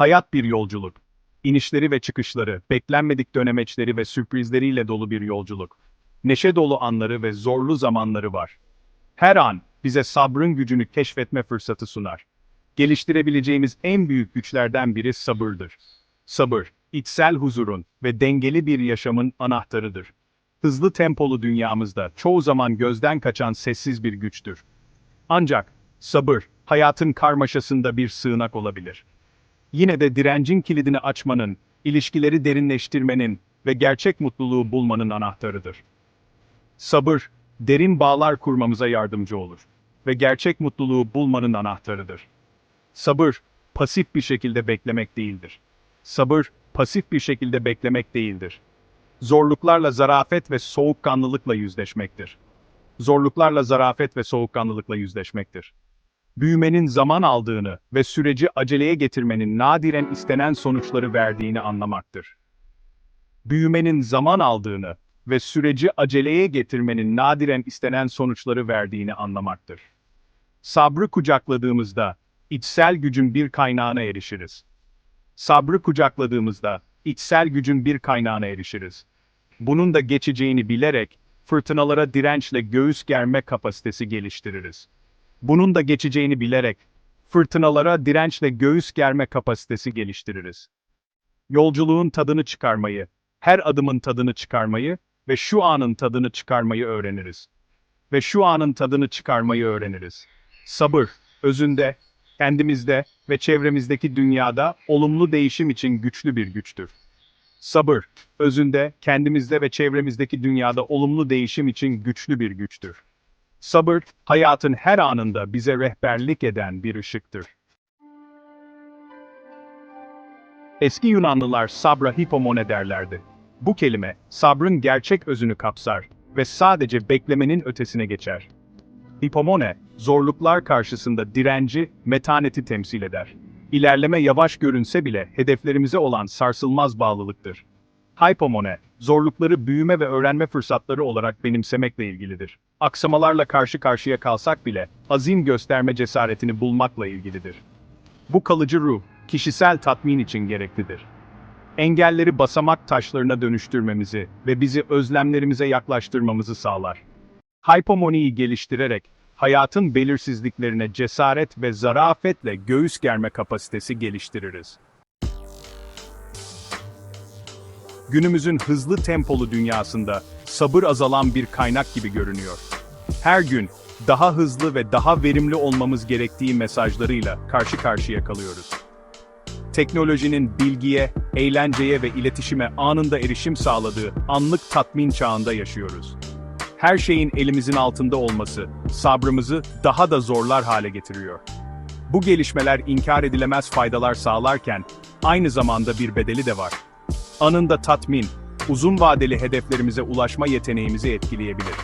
Hayat bir yolculuk. İnişleri ve çıkışları, beklenmedik dönemeçleri ve sürprizleriyle dolu bir yolculuk. Neşe dolu anları ve zorlu zamanları var. Her an bize sabrın gücünü keşfetme fırsatı sunar. Geliştirebileceğimiz en büyük güçlerden biri sabırdır. Sabır, içsel huzurun ve dengeli bir yaşamın anahtarıdır. Hızlı tempolu dünyamızda çoğu zaman gözden kaçan sessiz bir güçtür. Ancak sabır, hayatın karmaşasında bir sığınak olabilir. Yine de direncin kilidini açmanın, ilişkileri derinleştirmenin ve gerçek mutluluğu bulmanın anahtarıdır. Sabır, derin bağlar kurmamıza yardımcı olur ve gerçek mutluluğu bulmanın anahtarıdır. Sabır, pasif bir şekilde beklemek değildir. Sabır, pasif bir şekilde beklemek değildir. Zorluklarla zarafet ve soğukkanlılıkla yüzleşmektir. Zorluklarla zarafet ve soğukkanlılıkla yüzleşmektir. Büyümenin zaman aldığını ve süreci aceleye getirmenin nadiren istenen sonuçları verdiğini anlamaktır. Büyümenin zaman aldığını ve süreci aceleye getirmenin nadiren istenen sonuçları verdiğini anlamaktır. Sabrı kucakladığımızda, içsel gücün bir kaynağına erişiriz. Sabrı kucakladığımızda, içsel gücün bir kaynağına erişiriz. Bunun da geçeceğini bilerek, fırtınalara dirençle göğüs germe kapasitesi geliştiririz. Bunun da geçeceğini bilerek, fırtınalara dirençle göğüs germe kapasitesi geliştiririz. Yolculuğun tadını çıkarmayı, her adımın tadını çıkarmayı ve şu anın tadını çıkarmayı öğreniriz. Ve şu anın tadını çıkarmayı öğreniriz. Sabır, özünde, kendimizde ve çevremizdeki dünyada olumlu değişim için güçlü bir güçtür. Sabır, özünde, kendimizde ve çevremizdeki dünyada olumlu değişim için güçlü bir güçtür. Sabır, hayatın her anında bize rehberlik eden bir ışıktır. Eski Yunanlılar sabra hipomone derlerdi. Bu kelime, sabrın gerçek özünü kapsar ve sadece beklemenin ötesine geçer. Hipomone, zorluklar karşısında direnci, metaneti temsil eder. İlerleme yavaş görünse bile hedeflerimize olan sarsılmaz bağlılıktır. Hypomone, zorlukları büyüme ve öğrenme fırsatları olarak benimsemekle ilgilidir. Aksamalarla karşı karşıya kalsak bile, azim gösterme cesaretini bulmakla ilgilidir. Bu kalıcı ruh, kişisel tatmin için gereklidir. Engelleri basamak taşlarına dönüştürmemizi ve bizi özlemlerimize yaklaştırmamızı sağlar. Hypomoniyi geliştirerek, hayatın belirsizliklerine cesaret ve zarafetle göğüs germe kapasitesi geliştiririz. Günümüzün hızlı tempolu dünyasında sabır azalan bir kaynak gibi görünüyor. Her gün daha hızlı ve daha verimli olmamız gerektiği mesajlarıyla karşı karşıya kalıyoruz. Teknolojinin bilgiye, eğlenceye ve iletişime anında erişim sağladığı anlık tatmin çağında yaşıyoruz. Her şeyin elimizin altında olması sabrımızı daha da zorlar hale getiriyor. Bu gelişmeler inkar edilemez faydalar sağlarken aynı zamanda bir bedeli de var. Anında tatmin, uzun vadeli hedeflerimize ulaşma yeteneğimizi etkileyebilir.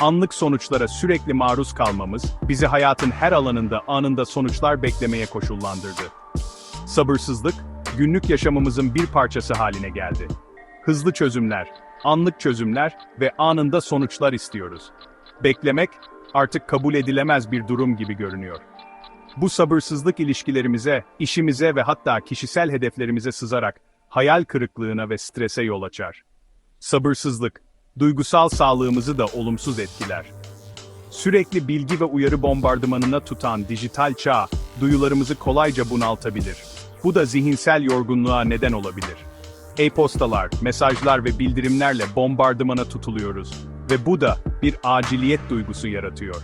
Anlık sonuçlara sürekli maruz kalmamız, bizi hayatın her alanında anında sonuçlar beklemeye koşullandırdı. Sabırsızlık, günlük yaşamımızın bir parçası haline geldi. Hızlı çözümler, anlık çözümler ve anında sonuçlar istiyoruz. Beklemek, artık kabul edilemez bir durum gibi görünüyor. Bu sabırsızlık ilişkilerimize, işimize ve hatta kişisel hedeflerimize sızarak hayal kırıklığına ve strese yol açar. Sabırsızlık, duygusal sağlığımızı da olumsuz etkiler. Sürekli bilgi ve uyarı bombardımanına tutan dijital çağ, duyularımızı kolayca bunaltabilir. Bu da zihinsel yorgunluğa neden olabilir. E-postalar, mesajlar ve bildirimlerle bombardımana tutuluyoruz ve bu da bir aciliyet duygusu yaratıyor.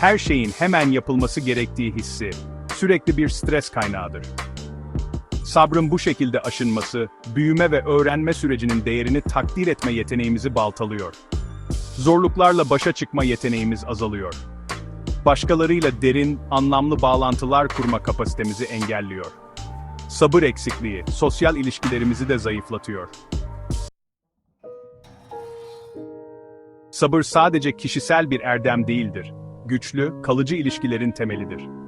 Her şeyin hemen yapılması gerektiği hissi, sürekli bir stres kaynağıdır. Sabrın bu şekilde aşınması, büyüme ve öğrenme sürecinin değerini takdir etme yeteneğimizi baltalıyor. Zorluklarla başa çıkma yeteneğimiz azalıyor. Başkalarıyla derin, anlamlı bağlantılar kurma kapasitemizi engelliyor. Sabır eksikliği, sosyal ilişkilerimizi de zayıflatıyor. Sabır sadece kişisel bir erdem değildir. Güçlü, kalıcı ilişkilerin temelidir.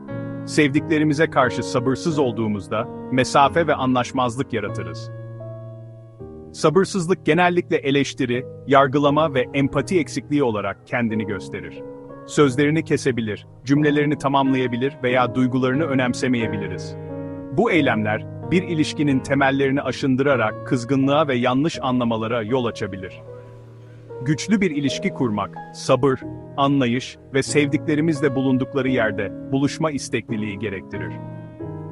Sevdiklerimize karşı sabırsız olduğumuzda mesafe ve anlaşmazlık yaratırız. Sabırsızlık genellikle eleştiri, yargılama ve empati eksikliği olarak kendini gösterir. Sözlerini kesebilir, cümlelerini tamamlayabilir veya duygularını önemsemeyebiliriz. Bu eylemler, bir ilişkinin temellerini aşındırarak kızgınlığa ve yanlış anlamalara yol açabilir. Güçlü bir ilişki kurmak, sabır, anlayış ve sevdiklerimizle bulundukları yerde buluşma istekliliği gerektirir.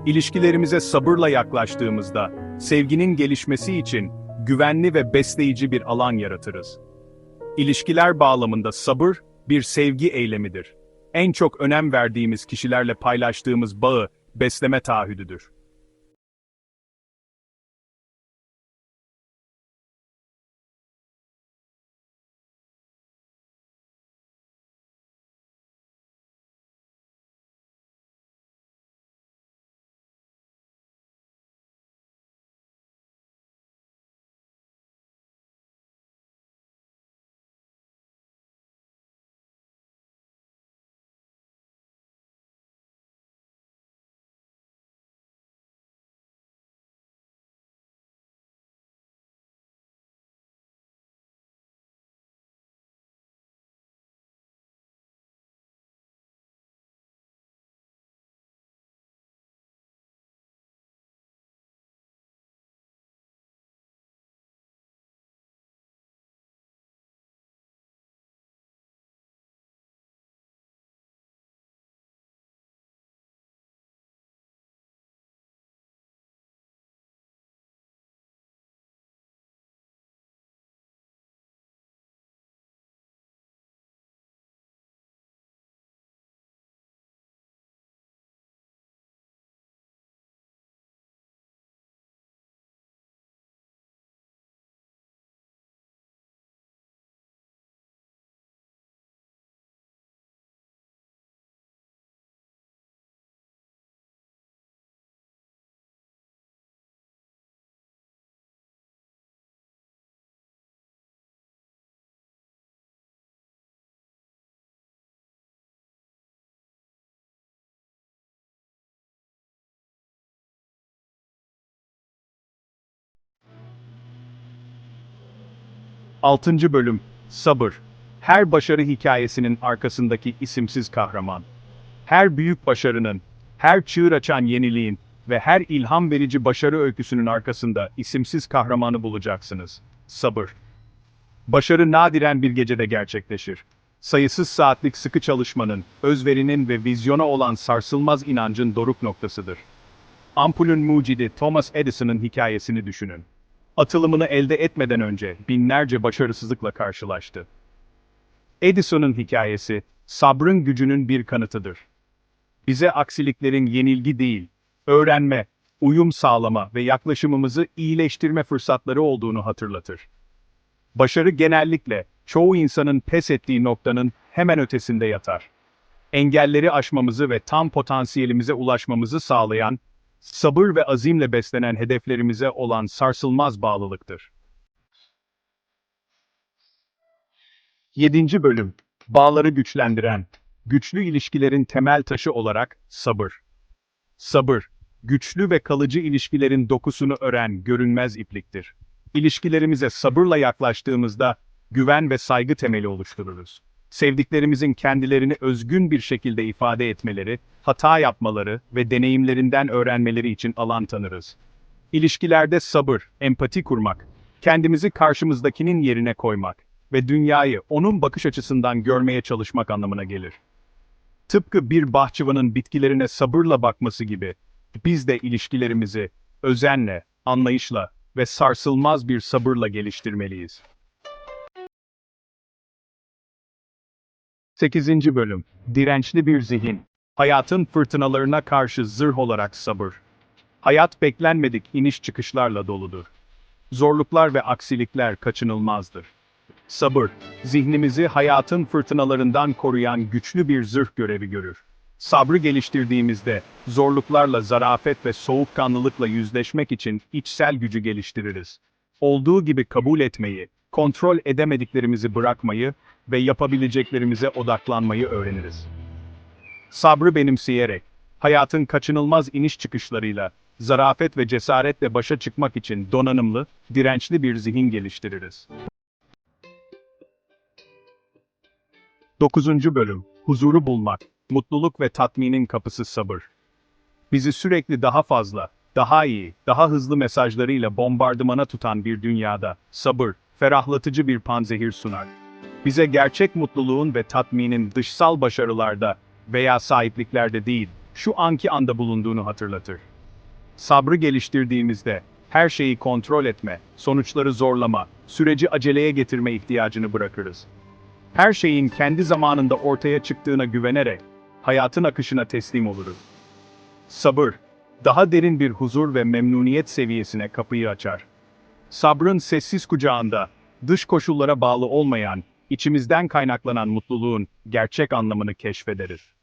İlişkilerimize sabırla yaklaştığımızda, sevginin gelişmesi için güvenli ve besleyici bir alan yaratırız. İlişkiler bağlamında sabır, bir sevgi eylemidir. En çok önem verdiğimiz kişilerle paylaştığımız bağı, besleme taahhüdüdür. Altıncı Bölüm Sabır Her başarı hikayesinin arkasındaki isimsiz kahraman. Her büyük başarının, her çığır açan yeniliğin ve her ilham verici başarı öyküsünün arkasında isimsiz kahramanı bulacaksınız. Sabır. Başarı nadiren bir gecede gerçekleşir. Sayısız saatlik sıkı çalışmanın, özverinin ve vizyona olan sarsılmaz inancın doruk noktasıdır. Ampulün mucidi Thomas Edison'ın hikayesini düşünün. Atılımını elde etmeden önce binlerce başarısızlıkla karşılaştı. Edison'un hikayesi, sabrın gücünün bir kanıtıdır. Bize aksiliklerin yenilgi değil, öğrenme, uyum sağlama ve yaklaşımımızı iyileştirme fırsatları olduğunu hatırlatır. Başarı genellikle, çoğu insanın pes ettiği noktanın hemen ötesinde yatar. Engelleri aşmamızı ve tam potansiyelimize ulaşmamızı sağlayan, sabır ve azimle beslenen hedeflerimize olan sarsılmaz bağlılıktır. 7. Bölüm Bağları güçlendiren, güçlü ilişkilerin temel taşı olarak sabır. Sabır, güçlü ve kalıcı ilişkilerin dokusunu ören görünmez ipliktir. İlişkilerimize sabırla yaklaştığımızda güven ve saygı temeli oluştururuz. Sevdiklerimizin kendilerini özgün bir şekilde ifade etmeleri, hata yapmaları ve deneyimlerinden öğrenmeleri için alan tanırız. İlişkilerde sabır, empati kurmak, kendimizi karşımızdakinin yerine koymak ve dünyayı onun bakış açısından görmeye çalışmak anlamına gelir. Tıpkı bir bahçıvanın bitkilerine sabırla bakması gibi, biz de ilişkilerimizi özenle, anlayışla ve sarsılmaz bir sabırla geliştirmeliyiz. 8. Bölüm Dirençli bir zihin Hayatın fırtınalarına karşı zırh olarak sabır. Hayat beklenmedik iniş çıkışlarla doludur. Zorluklar ve aksilikler kaçınılmazdır. Sabır, zihnimizi hayatın fırtınalarından koruyan güçlü bir zırh görevi görür. Sabrı geliştirdiğimizde, zorluklarla zarafet ve soğukkanlılıkla yüzleşmek için içsel gücü geliştiririz. Olduğu gibi kabul etmeyi, kontrol edemediklerimizi bırakmayı ve yapabileceklerimize odaklanmayı öğreniriz. Sabrı benimseyerek, hayatın kaçınılmaz iniş çıkışlarıyla, zarafet ve cesaretle başa çıkmak için donanımlı, dirençli bir zihin geliştiririz. 9. Bölüm Huzuru bulmak, mutluluk ve tatminin kapısı sabır. Bizi sürekli daha fazla, daha iyi, daha hızlı mesajlarıyla bombardımana tutan bir dünyada, sabır, ferahlatıcı bir panzehir sunar. Bize gerçek mutluluğun ve tatminin dışsal başarılarda veya sahipliklerde değil, şu anki anda bulunduğunu hatırlatır. Sabrı geliştirdiğimizde, her şeyi kontrol etme, sonuçları zorlama, süreci aceleye getirme ihtiyacını bırakırız. Her şeyin kendi zamanında ortaya çıktığına güvenerek, hayatın akışına teslim oluruz. Sabır, daha derin bir huzur ve memnuniyet seviyesine kapıyı açar. Sabrın sessiz kucağında, dış koşullara bağlı olmayan, içimizden kaynaklanan mutluluğun gerçek anlamını keşfederiz.